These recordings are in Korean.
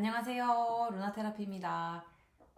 안녕하세요. 루나테라피입니다.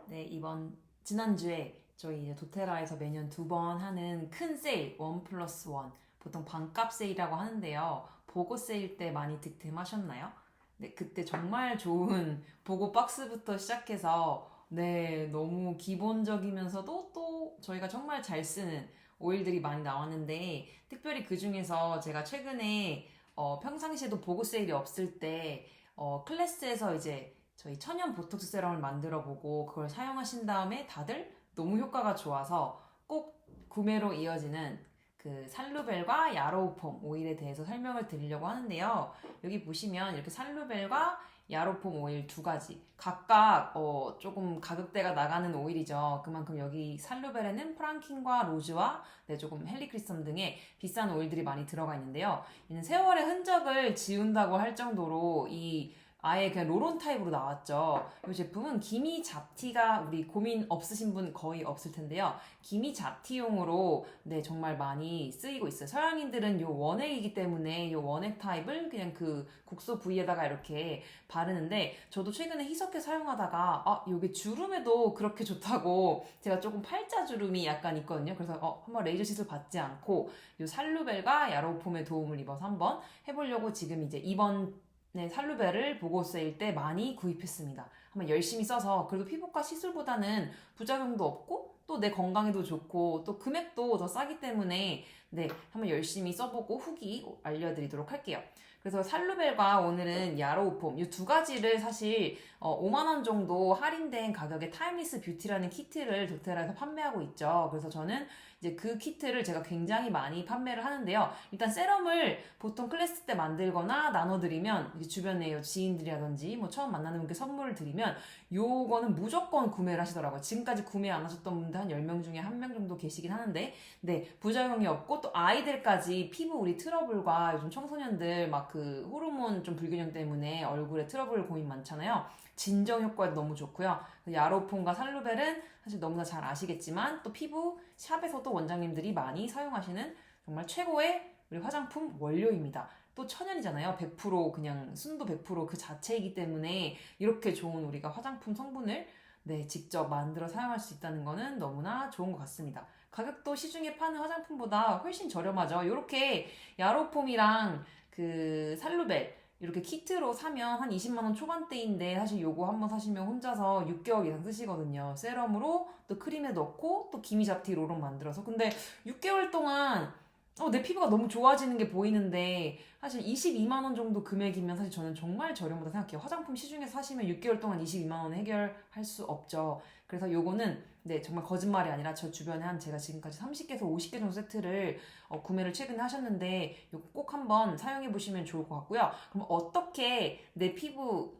네, 이번 지난주에 저희 이제 도테라에서 매년 두 번 하는 큰 세일, 원 플러스 원, 보통 반값 세일이라고 하는데요. 보고 세일 때 많이 득템하셨나요? 네, 그때 정말 좋은 보고 박스부터 시작해서 네, 너무 기본적이면서도 또 저희가 정말 잘 쓰는 오일들이 많이 나왔는데 특별히 그 중에서 제가 최근에 어, 평상시에도 보고 세일이 없을 때 어, 클래스에서 이제 저희 천연 보톡스 세럼을 만들어 보고 그걸 사용하신 다음에 다들 너무 효과가 좋아서 꼭 구매로 이어지는 그 살루벨과 야로우폼 오일에 대해서 설명을 드리려고 하는데요. 여기 보시면 이렇게 살루벨과 야로폼 오일 두 가지 각각 어, 조금 가격대가 나가는 오일이죠. 그만큼 여기 살루벨에는 프랑킨과 로즈와 네, 조금 헬리크리스텀 등의 비싼 오일들이 많이 들어가 있는데요. 이는 세월의 흔적을 지운다고 할 정도로 이 아예 그냥 로론 타입으로 나왔죠. 이 제품은 기미 잡티가 우리 고민 없으신 분 거의 없을 텐데요. 기미 잡티용으로 네 정말 많이 쓰이고 있어요. 서양인들은 요 원액이기 때문에 요 원액 타입을 그냥 그 국소 부위에다가 이렇게 바르는데 저도 최근에 희석해 사용하다가 아 요게 주름에도 그렇게 좋다고 제가 조금 팔자 주름이 약간 있거든요. 그래서 어 한번 레이저 시술 받지 않고 요 살루벨과 야로폼의 도움을 입어서 한번 해보려고 지금 이제 이번 네, 살루벨을 보고 세일 때 많이 구입했습니다. 한번 열심히 써서 그래도 피부과 시술보다는 부작용도 없고 또 내 건강에도 좋고 또 금액도 더 싸기 때문에 네, 한번 열심히 써보고 후기 알려드리도록 할게요. 그래서 살루벨과 오늘은 야로우폼 이 두 가지를 사실 어, 5만 원 정도 할인된 가격에 타임리스 뷰티라는 키트를 도테라에서 판매하고 있죠. 그래서 저는 이제 그 키트를 제가 굉장히 많이 판매를 하는데요. 일단 세럼을 보통 클래스 때 만들거나 나눠드리면 주변에 지인들이라든지 뭐 처음 만나는 분께 선물을 드리면 요거는 무조건 구매를 하시더라고요. 지금까지 구매 안 하셨던 분들 한 10명 중에 한 명 정도 계시긴 하는데 네 부작용이 없고 또 아이들까지 피부 우리 트러블과 요즘 청소년들 막그 호르몬 좀 불균형 때문에 얼굴에 트러블 고민 많잖아요. 진정 효과도 너무 좋고요. 야로폼과 살루벨은 사실 너무나 잘 아시겠지만 또 피부 샵에서도 원장님들이 많이 사용하시는 정말 최고의 우리 화장품 원료입니다. 또 천연이잖아요. 100% 그냥 순도 100%그 자체이기 때문에 이렇게 좋은 우리가 화장품 성분을 네, 직접 만들어 사용할 수 있다는 거는 너무나 좋은 것 같습니다. 가격도 시중에 파는 화장품보다 훨씬 저렴하죠. 이렇게 야로폼이랑 그 살루벨 이렇게 키트로 사면 한 20만원 초반대인데 사실 요거 한번 사시면 혼자서 6개월 이상 쓰시거든요. 세럼으로 또 크림에 넣고 또 기미잡티 롤론 만들어서. 근데 6개월 동안 어, 내 피부가 너무 좋아지는 게 보이는데 사실 22만 원 정도 금액이면 사실 저는 정말 저렴하다 생각해요. 화장품 시중에서 사시면 6개월 동안 22만 원 해결할 수 없죠. 그래서 요거는 네 정말 거짓말이 아니라 저 주변에 한 제가 지금까지 30개에서 50개 정도 세트를 어, 구매를 최근에 하셨는데 요거 꼭 한번 사용해 보시면 좋을 것 같고요. 그럼 어떻게 내 피부 에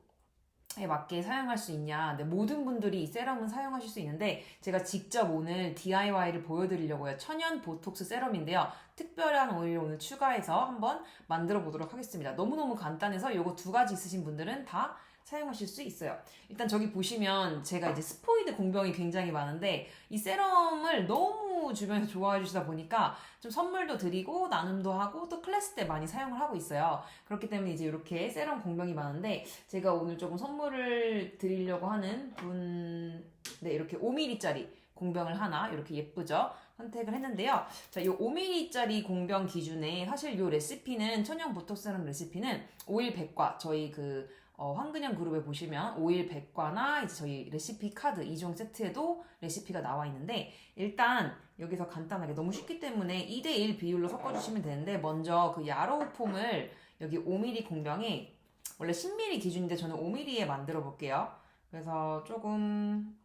맞게 사용할 수 있냐. 네, 모든 분들이 이 세럼은 사용하실 수 있는데 제가 직접 오늘 DIY를 보여드리려고요. 천연 보톡스 세럼인데요. 특별한 오일을 오늘 추가해서 한번 만들어 보도록 하겠습니다. 너무너무 간단해서 요거 두 가지 있으신 분들은 다 사용하실 수 있어요. 일단 저기 보시면 제가 이제 스포이드 공병이 굉장히 많은데 이 세럼을 너무 주변에서 좋아해 주시다 보니까 좀 선물도 드리고 나눔도 하고 또 클래스 때 많이 사용을 하고 있어요. 그렇기 때문에 이제 이렇게 세럼 공병이 많은데 제가 오늘 조금 선물을 드리려고 하는 분, 네, 이렇게 5mm짜리 공병을 하나 이렇게 예쁘죠? 선택을 했는데요. 자, 이 5mm짜리 공병 기준에 사실 이 레시피는 천연 보톡스럼 레시피는 오일 100과 저희 그 어, 황근영 그룹에 보시면 오일 100과나 이제 저희 레시피 카드 2종 세트에도 레시피가 나와 있는데 일단 여기서 간단하게 너무 쉽기 때문에 2대1 비율로 섞어주시면 되는데 먼저 그 야로우 폼을 여기 5mm 공병에 원래 10mm 기준인데 저는 5mm에 만들어 볼게요. 그래서 조금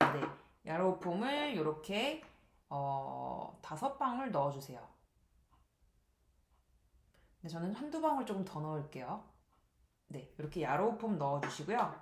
네 야로우 폼을 이렇게 어, 다섯 방울 넣어주세요. 근데 저는 한두 방울 조금 더 넣을게요. 네, 이렇게 야로우폼 넣어주시고요.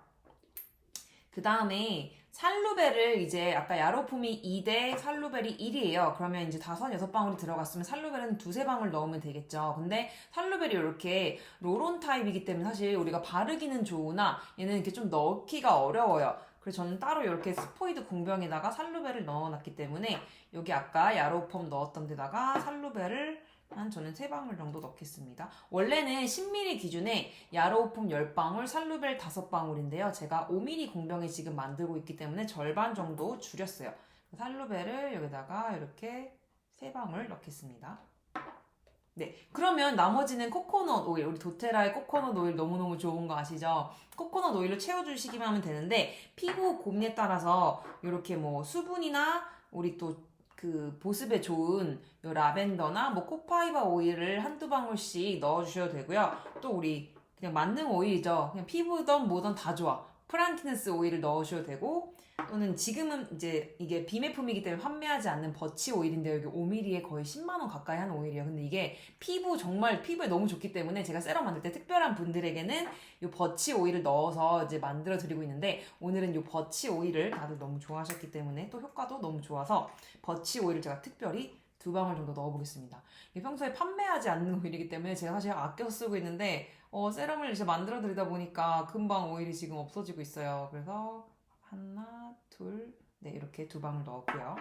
그 다음에 살루벨을 이제 아까 야로폼이 2대 살루벨이 1이에요. 그러면 이제 다섯 여섯 방울이 들어갔으면 살루벨은 두세 방울 넣으면 되겠죠. 근데 살루벨이 이렇게 로론 타입이기 때문에 사실 우리가 바르기는 좋으나 얘는 이렇게 좀 넣기가 어려워요. 그래서 저는 따로 이렇게 스포이드 공병에다가 살루벨을 넣어놨기 때문에 여기 아까 야로폼 넣었던 데다가 살루벨을 한 저는 3방울 정도 넣겠습니다. 원래는 10ml 기준에 야로우폼 10방울, 살루벨 5방울인데요. 제가 5ml 공병에 지금 만들고 있기 때문에 절반 정도 줄였어요. 살루벨을 여기다가 이렇게 3방울 넣겠습니다. 네, 그러면 나머지는 코코넛 오일, 우리 도테라의 코코넛 오일 너무너무 좋은 거 아시죠? 코코넛 오일로 채워주시기만 하면 되는데, 피부 고민에 따라서 이렇게 뭐 수분이나 우리 또 그 보습에 좋은 요 라벤더나 뭐 코파이바 오일을 한두 방울씩 넣어주셔도 되고요. 또 우리 그냥 만능 오일이죠. 그냥 피부든 뭐든 다 좋아. 프랑키네스 오일을 넣으셔도 되고, 또는 지금은 이제 이게 비매품이기 때문에 판매하지 않는 버치 오일인데요. 여기 5mm에 거의 10만 원 가까이 하는 오일이에요. 근데 이게 피부 정말 피부에 너무 좋기 때문에 제가 세럼 만들 때 특별한 분들에게는 이 버치 오일을 넣어서 이제 만들어 드리고 있는데 오늘은 이 버치 오일을 다들 너무 좋아하셨기 때문에 또 효과도 너무 좋아서 버치 오일을 제가 특별히 두 방울 정도 넣어보겠습니다. 평소에 판매하지 않는 오일이기 때문에 제가 사실 아껴서 쓰고 있는데 어, 세럼을 이제 만들어 드리다 보니까 금방 오일이 지금 없어지고 있어요. 그래서 하나, 둘, 네, 이렇게 두 방울 넣었고요.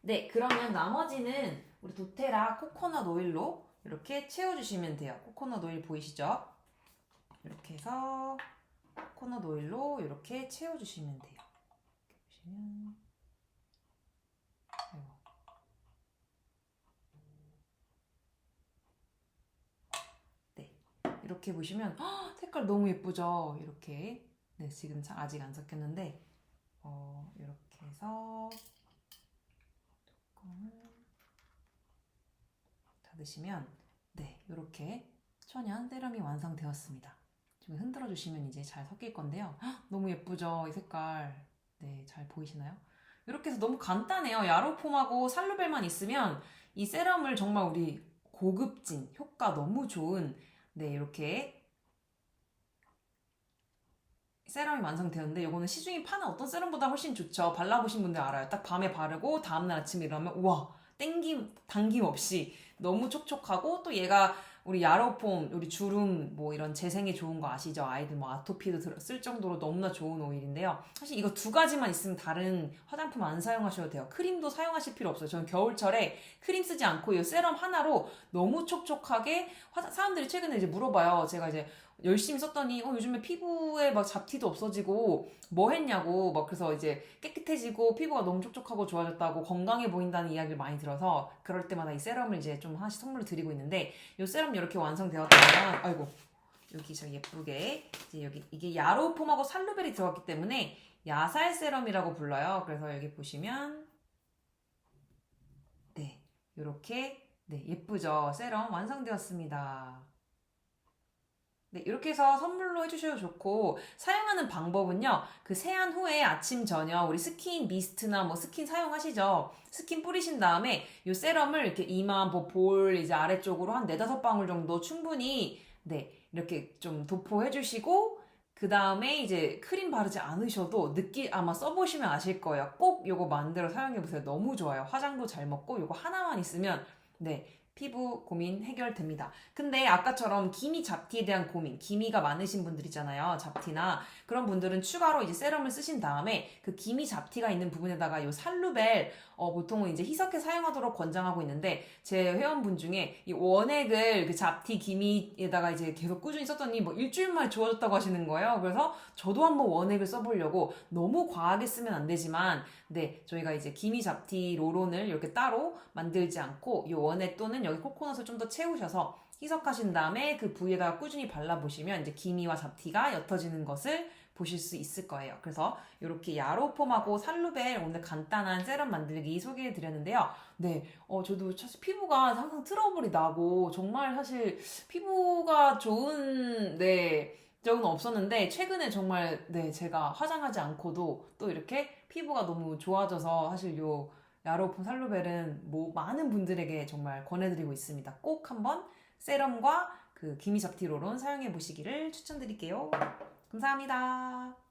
네, 그러면 나머지는 우리 도테라 코코넛 오일로 이렇게 채워주시면 돼요. 코코넛 오일 보이시죠? 이렇게 해서 코코넛 오일로 이렇게 채워주시면 돼요. 이렇게 보시면. 이렇게 보시면 헉, 색깔 너무 예쁘죠? 이렇게. 네, 지금 자- 아직 안 섞였는데, 어, 이렇게 해서 뚜껑을 닫으시면, 네, 이렇게 천연 세럼이 완성되었습니다. 좀 흔들어 주시면 이제 잘 섞일 건데요. 헉, 너무 예쁘죠? 이 색깔. 네, 잘 보이시나요? 이렇게 해서 너무 간단해요. 야로폼하고 살루벨만 있으면 이 세럼을 정말 우리 고급진, 효과 너무 좋은, 네, 이렇게 세럼이 완성되는데 이거는 시중에 파는 어떤 세럼보다 훨씬 좋죠. 발라보신 분들 알아요. 딱 밤에 바르고 다음날 아침에 일어나면 우와 땡김 당김 없이 너무 촉촉하고 또 얘가 우리 야로폼, 우리 주름 뭐 이런 재생에 좋은 거 아시죠? 아이들 뭐 아토피도 들- 쓸 정도로 너무나 좋은 오일인데요. 사실 이거 두 가지만 있으면 다른 화장품 안 사용하셔도 돼요. 크림도 사용하실 필요 없어요. 저는 겨울철에 크림 쓰지 않고 이 세럼 하나로 너무 촉촉하게 화장 사람들이 최근에 이제 물어봐요. 제가 이제 열심히 썼더니 어, 요즘에 피부에 막 잡티도 없어지고 뭐 했냐고 막 그래서 이제 깨끗해지고 피부가 너무 촉촉하고 좋아졌다고 건강해 보인다는 이야기를 많이 들어서 그럴 때마다 이 세럼을 이제 좀 하나씩 선물로 드리고 있는데 이 세럼 이렇게 완성되었다면 아이고 여기 저 예쁘게 이제 여기 이게 야로폼하고 살루벨이 들어갔기 때문에 야살 세럼이라고 불러요. 그래서 여기 보시면 네 이렇게 네 예쁘죠 세럼 완성되었습니다. 네, 이렇게 해서 선물로 해주셔도 좋고, 사용하는 방법은요, 그 세안 후에 아침, 저녁, 우리 스킨 미스트나 뭐 스킨 사용하시죠? 스킨 뿌리신 다음에 이 세럼을 이렇게 이마, 뭐 볼, 이제 아래쪽으로 한 네다섯 방울 정도 충분히, 네, 이렇게 좀 도포해주시고, 그 다음에 이제 크림 바르지 않으셔도 느끼, 아마 써보시면 아실 거예요. 꼭 요거 만들어 사용해보세요. 너무 좋아요. 화장도 잘 먹고, 요거 하나만 있으면, 네, 피부 고민 해결됩니다. 근데 아까처럼 기미 잡티에 대한 고민, 기미가 많으신 분들 있잖아요. 잡티나 그런 분들은 추가로 이제 세럼을 쓰신 다음에 그 기미 잡티가 있는 부분에다가 요 살루벨 어, 보통은 이제 희석해 사용하도록 권장하고 있는데 제 회원분 중에 이 원액을 그 잡티 기미에다가 이제 계속 꾸준히 썼더니 뭐 일주일 만에 좋아졌다고 하시는 거예요. 그래서 저도 한번 원액을 써보려고 너무 과하게 쓰면 안 되지만 네 저희가 이제 기미 잡티 로론을 이렇게 따로 만들지 않고 이 원액 또는 여기 코코넛을 좀 더 채우셔서 희석하신 다음에 그 부위에다가 꾸준히 발라보시면 이제 기미와 잡티가 옅어지는 것을 보실 수 있을 거예요. 그래서 이렇게 야로폼하고 살루벨 오늘 간단한 세럼 만들기 소개해 드렸는데요. 네, 어, 저도 사실 피부가 항상 트러블이 나고 정말 사실 피부가 좋은, 네, 적은 없었는데 최근에 정말 네 제가 화장하지 않고도 또 이렇게 피부가 너무 좋아져서 사실 요 야로폼 살루벨은 뭐 많은 분들에게 정말 권해드리고 있습니다. 꼭 한번 세럼과 그 기미 잡티 롤론 사용해 보시기를 추천드릴게요. 감사합니다.